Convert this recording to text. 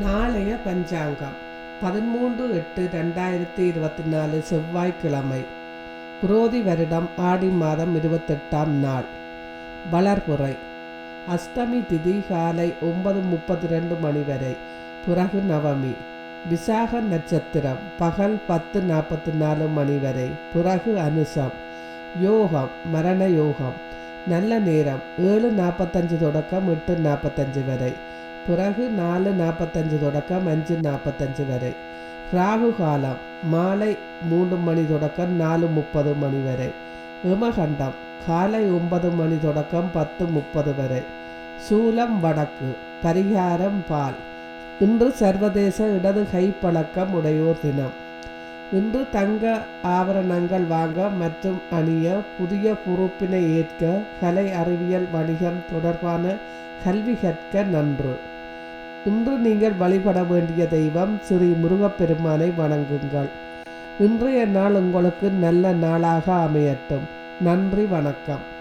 நாளைய பஞ்சாங்கம். பதிமூன்று எட்டு ரெண்டாயிரத்தி இருபத்தி நாலு செவ்வாய்க்கிழமை. குரோதி வருடம் ஆடி மாதம் இருபத்தெட்டாம் நாள். வளர்புறை அஷ்டமி திதி காலை ஒன்பது முப்பத்தி ரெண்டு மணி வரை. பிறகு நவமி. விசாக நட்சத்திரம் பகல் பத்து நாற்பத்தி நாலு மணி வரை. பிறகு அனுசம் யோகம் மரண யோகம். நல்ல நேரம் ஏழு நாற்பத்தஞ்சு தொடக்கம் எட்டு நாற்பத்தஞ்சு வரை. பிறகு நாலு நாற்பத்தஞ்சு தொடக்கம் அஞ்சு நாற்பத்தஞ்சு வரை. ராகு காலம் மாலை மூன்று மணி தொடக்கம் நாலு முப்பது மணி வரை. விமகண்டம் காலை ஒன்பது மணி தொடக்கம் பத்து முப்பது வரை. சூலம் வடக்கு பரிகாரம் பால். இன்று சர்வதேச இடது கை பழக்கம் உடையோர் தினம். இன்று தங்க ஆபரணங்கள் வாங்க மற்றும் அணிய புதிய பொறுப்பினை ஏற்க கலை அறிவியல் வணிகம் தொடர்பான கல்வி கற்க நன்று. இன்று நீங்கள் வழிபட வேண்டிய தெய்வம் ஸ்ரீ முருகப்பெருமானை வணங்குங்கள். இன்றைய நாள் உங்களுக்கு நல்ல நாளாக அமையட்டும். நன்றி வணக்கம்.